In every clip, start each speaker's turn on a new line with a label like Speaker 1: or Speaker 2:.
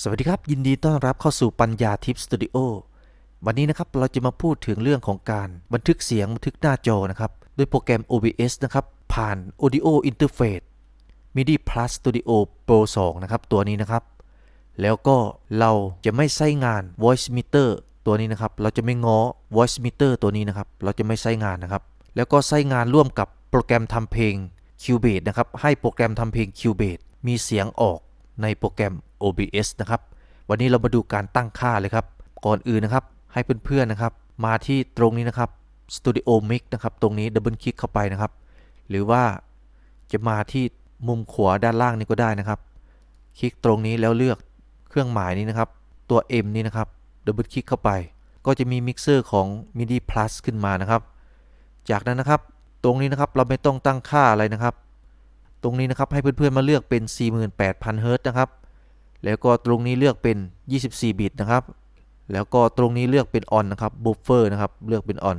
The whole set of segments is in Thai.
Speaker 1: สวัสดีครับ ยินดีต้อนรับเข้าสู่ปัญญาทิปสตูดิโอวันนี้นะครับเราจะมาพูดถึงเรื่องของการบันทึกเสียงบันทึกหน้าจอนะครับด้วยโปรแกรม OBS นะครับ ผ่าน Audio Interface MIDI Plus Studio Pro 2 นะครับ ตัวนี้นะครับ แล้วก็เราจะไม่ใช้งาน Voice Meter ตัวนี้นะครับ เราจะไม่ง้อ Voice Meter ตัวนี้นะครับ เราจะไม่ใช้งานนะครับ แล้วก็ใช้งานร่วมกับโปรแกรมทำเพลง Cubase นะครับ ให้โปรแกรมทำเพลง Cubase มีเสียงออก ในโปรแกรม OBS นะครับ วันนี้เรามาดูการตั้งค่าเลยครับ ก่อนอื่นนะครับ ให้เพื่อนๆนะครับ มาที่ตรงนี้นะครับ Studio Mix นะครับ ตรงนี้ดับเบิลคลิกเข้าไปนะครับ หรือว่าจะมาที่มุมขวาด้านล่างนี้ก็ได้นะครับ คลิกตรงนี้แล้วเลือกเครื่องหมายนี้นะครับ ตัว M นี้นะครับดับเบิลคลิกเข้าไป ก็จะมีมิกเซอร์ของ MIDI Plus ขึ้นมานะครับ จากนั้นนะครับ ตรงนี้นะครับเราไม่ต้องตั้งค่าอะไรนะครับ ตรงนี้นะครับให้เพื่อนๆมาเลือกเป็น 48,000เฮิรต์นะครับ แล้วก็ตรงนี้เลือกเป็น 24 บิตนะครับ แล้วก็ตรงนี้เลือกเป็น on นะครับ buffer นะครับเลือกเป็น on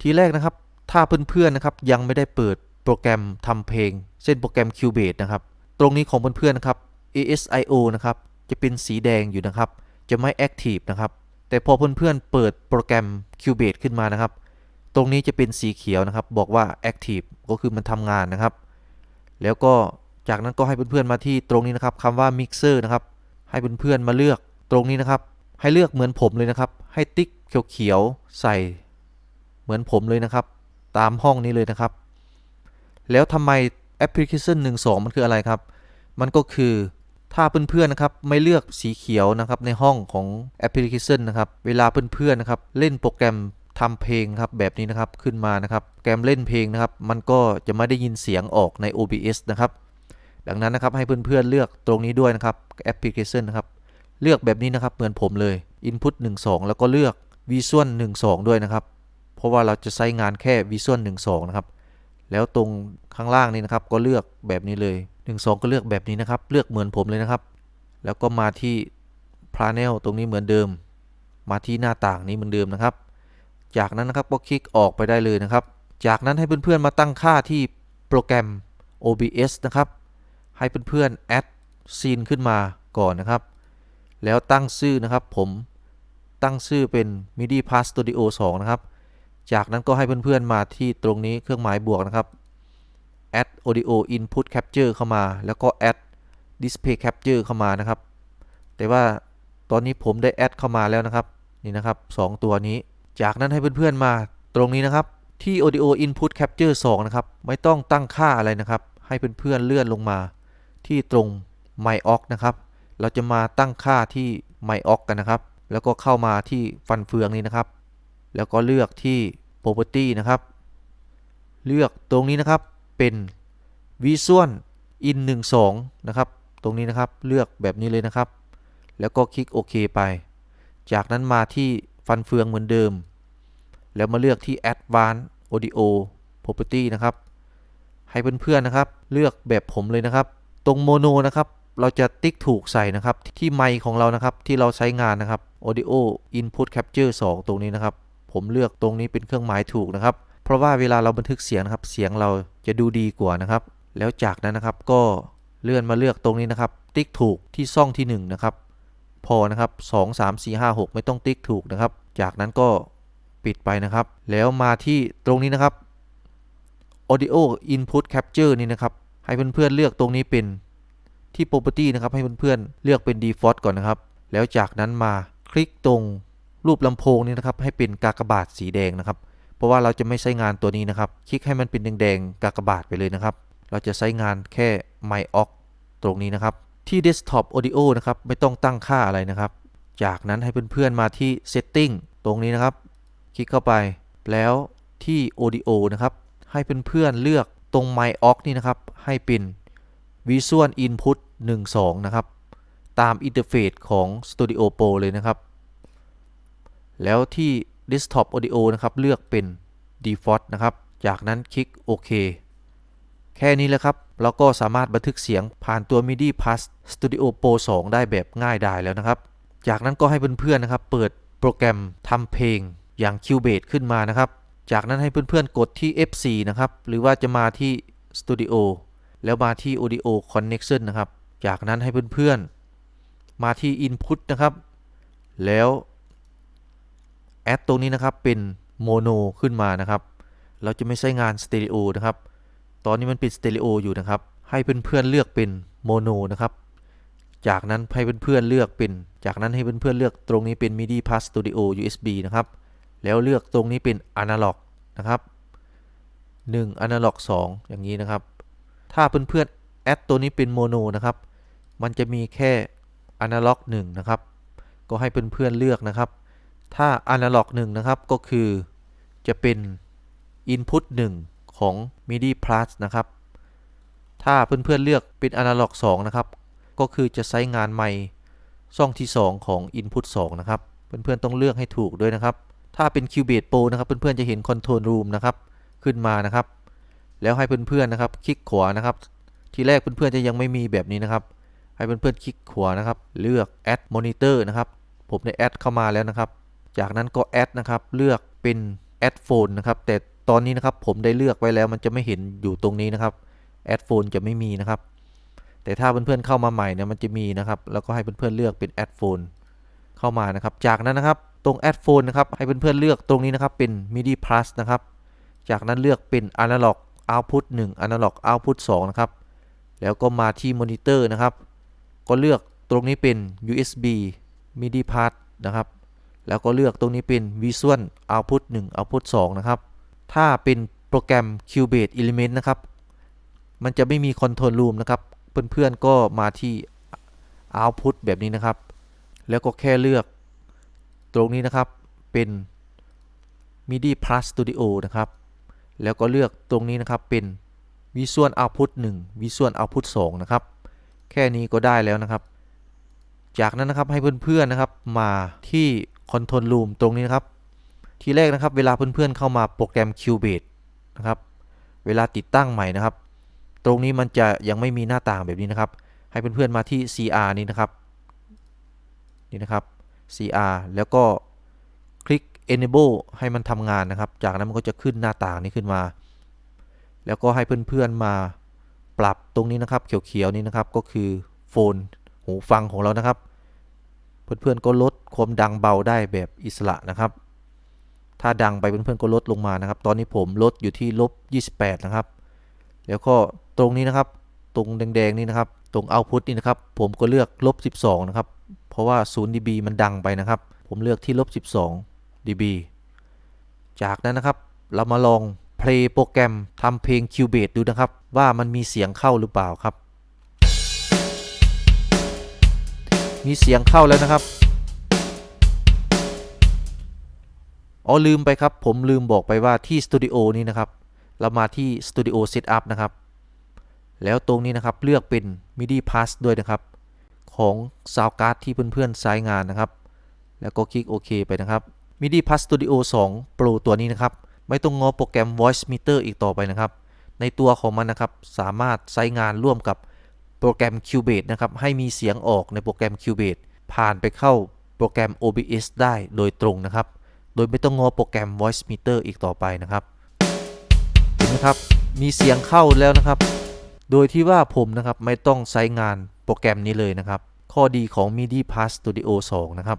Speaker 1: ทีแรกนะครับ ถ้าเพื่อนๆนะครับยังไม่ได้เปิดโปรแกรมทำเพลง เช่นโปรแกรม Cubase นะครับ ตรงนี้ของเพื่อนๆนะครับ ASIO นะครับจะเป็นสีแดงอยู่นะครับ จะไม่ active นะครับ แต่พอเพื่อนๆเปิดโปรแกรม Cubase ขึ้นมานะครับ ตรงนี้จะเป็นสีเขียวนะครับ บอกว่า active ก็คือมันทำงานนะครับ แล้วก็จากนั้นก็ให้เพื่อนๆมาที่ตรงนี้นะครับคำว่า mixer นะครับให้เพื่อนๆมาเลือกตรงนี้นะครับ ให้เลือกเหมือนผมเลยนะครับ ให้ติ๊กเขียวๆใส่เหมือนผมเลยนะครับ ตามห้องนี้เลยนะครับ แล้วทำไมแอปพลิเคชัน12 มันคืออะไรครับ มันก็คือถ้าเพื่อนๆนะครับไม่เลือกสีเขียวนะครับในห้องของแอปพลิเคชันนะครับ เวลาเพื่อนๆนะครับเล่นโปรแกรม ทำเพลงครับแบบนี้นะครับขึ้นมานะครับแกรมเล่นเพลงนะครับ มันก็จะไม่ได้ยินเสียงออกใน OBS นะครับ ดังนั้นนะครับให้เพื่อนๆเลือกตรงนี้ด้วยนะครับแอปพลิเคชันนะครับ เลือกแบบนี้นะครับเหมือนผมเลย Input 1 2 แล้วก็เลือก Visual 1 2 ด้วยนะครับ เพราะว่าเราจะใช้งานแค่ Visual 1 2 นะครับ แล้วตรงข้างล่างนี้นะครับก็เลือกแบบนี้เลย 1 2 ก็เลือกแบบนี้นะครับ เลือกเหมือนผมเลยนะครับ แล้วก็มาที่ Panel ตรงนี้เหมือนเดิม มาที่หน้าต่างนี้เหมือนเดิมนะครับ จากนั้นนะครับก็คลิกออกไปได้เลยนะครับ จากนั้นให้เพื่อนๆมาตั้งค่าที่โปรแกรม OBS นะครับ ให้เพื่อนๆ add scene ขึ้นมาก่อนนะครับ แล้วตั้งชื่อนะครับผมตั้งชื่อเป็น MIDI Pass Studio 2 นะครับ จากนั้นก็ให้เพื่อนๆมาที่ตรงนี้เครื่องหมายบวกนะครับ add audio input capture เข้ามา แล้วก็ add display capture เข้ามานะครับ แต่ว่าตอนนี้ผมได้ add เข้ามาแล้วนะครับ นี่นะครับ 2 ตัวนี้ จากนั้นให้เพื่อนๆมาตรงนี้นะครับที่ audio input capture 2 นะครับ ไม่ต้องตั้งค่าอะไรนะครับ ให้เพื่อนๆเลื่อนลงมา ที่ตรง My o c นะครับ เราจะมาตั้งค่าที่ My o c กันนะครับ แล้วก็เข้ามาที่ฟันเฟืองนี้นะครับ แล้วก็เลือกที่ Property นะครับ เลือกตรงนี้นะครับเป็น Visual in 1 2 นะครับ ตรงนี้นะครับเลือกแบบนี้เลยนะครับ แล้วก็คลิกโอเคไป จากนั้นมาที่ ฟันเฟืองเหมือนเดิม แล้วมาเลือกที่ Advanced Audio Property นะครับ ให้เพื่อนๆนะครับ เลือกแบบผมเลยนะครับ ตรงโมโนนะครับ เราจะติ๊กถูกใส่นะครับ ที่ไมค์ของเรานะครับ ที่เราใช้งานนะครับ Audio Input Capture 2 ตรงนี้นะครับ ผมเลือกตรงนี้เป็นเครื่องหมายถูกนะครับ เพราะว่าเวลาเราบันทึกเสียงนะครับ เสียงเราจะดูดีกว่านะครับ แล้วจากนั้นนะครับก็เลื่อนมาเลือกตรงนี้นะครับ ติ๊กถูกที่ช่องที่1นะครับ พอนะครับ 2 3 4 5 6 ไม่ต้องติ๊กถูกนะครับ จากนั้นก็ปิดไปนะครับ แล้วมาที่ตรงนี้นะครับ Audio Input Capture นี่นะครับ ให้เพื่อนๆเลือกตรงนี้เป็นที่ Property นะครับให้เพื่อนๆเลือกเป็น Default ก่อนนะครับ แล้วจากนั้นมาคลิกตรงรูปลำโพงนี้นะครับ ให้เป็นกากบาทสีแดงนะครับ เพราะว่าเราจะไม่ใช้งานตัวนี้นะครับ คลิกให้มันเป็นแดงๆกากบาทไปเลยนะครับ เราจะใช้งานแค่ My o c ตรงนี้นะครับ ที่ Desktop Audio นะครับ ไม่ต้องตั้งค่าอะไรนะครับ จากนั้นให้เพื่อนๆมาที่ Setting ตรงนี้นะครับ คลิกเข้าไป แล้วที่ Audio นะครับ ให้เพื่อนๆเลือกตรง My o c นี่นะครับ ให้เป็น Visual Input 1 2 นะครับ ตามอินเทอร์เฟซของ Studio Pro เลยนะครับ แล้วที่ Desktop Audio นะครับ เลือกเป็น Default นะครับ จากนั้นคลิกโอเค แค่นี้แหละครับเราก็สามารถบันทึกเสียงผ่านตัว MIDI Plus Studio Pro 2 ได้แบบง่ายดายแล้วนะครับ จากนั้นก็ให้เพื่อนๆนะครับ เปิดโปรแกรมทำเพลงอย่าง Cubase ขึ้นมานะครับ จากนั้นให้เพื่อนๆกดที่ F4 นะครับ หรือว่าจะมาที่ Studio แล้วมาที่ Audio Connection นะครับ จากนั้นให้เพื่อนๆ มาที่ Input นะครับ แล้วแอดตรงนี้นะครับเป็นโมโนขึ้นมานะครับ เราจะไม่ใช้งานสเตอริโอนะครับ ตอนนี้มันเป็นสเตอริโออยู่นะครับ ให้เพื่อนๆเลือกเป็นโมโนนะครับ จากนั้นให้เพื่อนๆเลือกเป็น จากนั้นให้เพื่อนๆเลือกตรงนี้เป็น MIDI Pass Studio USB นะครับ แล้วเลือกตรงนี้เป็น Analog นะครับ1 Analog 2 อย่างนี้นะครับ ถ้าเพื่อนๆแอดตัวนี้เป็นโมโนนะครับ มันจะมีแค่ Analog 1 นะครับ ก็ให้เพื่อนๆเลือกนะครับ ถ้า Analog 1 นะครับ ก็คือจะเป็น Input 1 ของ MIDI Plus นะครับ ถ้าเพื่อนๆเลือกเป็น Analog 2 นะครับ ก็คือจะใช้งานไมค์ช่องที่ 2 ของ Input 2 นะครับ เพื่อนๆต้องเลือกให้ถูกด้วยนะครับ ถ้าเป็น Cubase Pro นะครับ เพื่อนๆจะเห็น Control Room นะครับ ขึ้นมานะครับ แล้วให้เพื่อนๆนะครับ คลิกขวานะครับ ทีแรกเพื่อนๆจะยังไม่มีแบบนี้นะครับ ให้เพื่อนๆคลิกขวานะครับ เลือก Add Monitor นะครับ ผมได้แอดเข้ามาแล้วนะครับ จากนั้นก็แอดนะครับ เลือกเป็น Add Phone นะครับ แต่ ตอนนี้นะครับผมได้เลือกไว้แล้วมันจะไม่เห็นอยู่ตรงนี้นะครับ Add Phone จะไม่มีนะครับ แต่ถ้าเพื่อนๆเข้ามาใหม่เนี่ยมันจะมีนะครับ แล้วก็ให้เพื่อนๆเลือกเป็น Add Phone เข้ามานะครับ จากนั้นนะครับตรง Add Phone นะครับให้เพื่อนๆเลือกตรงนี้นะครับเป็น MIDI Plus นะครับ จากนั้นเลือกเป็น Analog Output 1 Analog Output 2 นะครับ แล้วก็มาที่ Monitor นะครับ ก็เลือกตรงนี้เป็น USB MIDI Part นะครับ แล้วก็เลือกตรงนี้เป็น Visual Output 1 Output 2 นะครับ ถ้าเป็นโปรแกรม Cubase Element นะครับ มันจะไม่มี Control Room นะครับ เพื่อนๆก็มาที่ Output แบบนี้นะครับ แล้วก็แค่เลือกตรงนี้นะครับเป็น MIDI Plus Studio นะครับ แล้วก็เลือกตรงนี้นะครับเป็น Visual Output 1 Visual Output 2 นะครับ แค่นี้ก็ได้แล้วนะครับ จากนั้นนะครับให้เพื่อนๆนะครับมาที่ Control Room ตรงนี้นะครับ ทีแรกนะครับเวลาเพื่อนๆเข้ามาโปรแกรม Cubase นะครับ เวลาติดตั้งใหม่นะครับ ตรงนี้มันจะยังไม่มีหน้าต่างแบบนี้นะครับ ให้เพื่อนๆมาที่ CR นี้นะครับ นี่นะครับ CR แล้วก็คลิก enable ให้มันทำงานนะครับ จากนั้นมันก็จะขึ้นหน้าต่างนี้ขึ้นมา แล้วก็ให้เพื่อนๆมาปรับตรงนี้นะครับ เขียวๆนี้นะครับ ก็คือโฟนหูฟังของเรานะครับ เพื่อนๆก็ลดความดังเบาได้แบบอิสระนะครับ ถ้าดังไปเพื่อนๆก็ลดลงมานะครับ ตอนนี้ผมลดอยู่ที่ลบ 28 นะครับ แล้วก็ตรงนี้นะครับ ตรงแดงๆนี่นะครับ ตรง output นี่นะครับ ผมก็เลือกลบ 12 นะครับ เพราะว่า 0 dB มันดังไปนะครับ ผมเลือกที่ลบ 12 dB จากนั้นนะครับ เรามาลองเพลย์โปรแกรมทำเพลง Cubase ดูนะครับ ว่ามันมีเสียงเข้าหรือเปล่าครับ มีเสียงเข้าแล้วนะครับ อ๋อลืมไปครับ ผมลืมบอกไปว่าที่สตูดิโอนี้นะครับ เรามาที่ Studio Setup นะครับ แล้วตรงนี้นะครับเลือกเป็น MIDI Pass ด้วยนะครับ ของ Sound Card ที่เพื่อนๆใช้งานนะครับ แล้วก็คลิกโอเคไปนะครับ MIDI Pass Studio 2 Pro ตัวนี้นะครับ ไม่ต้องงอโปรแกรม Voice Meter อีกต่อไปนะครับ ในตัวของมันนะครับสามารถใช้งานร่วมกับโปรแกรม Cubase นะครับ ให้มีเสียงออกในโปรแกรม Cubase ผ่านไปเข้าโปรแกรม OBS ได้โดยตรงนะครับ โดยไม่ต้องงอโปรแกรม Voice Meter อีกต่อไปนะครับเห็นไหมครับมีเสียงเข้าแล้วนะครับ โดยที่ว่าผมนะครับไม่ต้องใช้งานโปรแกรมนี้เลยนะครับ ข้อดีของ MIDI Pass Studio 2 นะครับ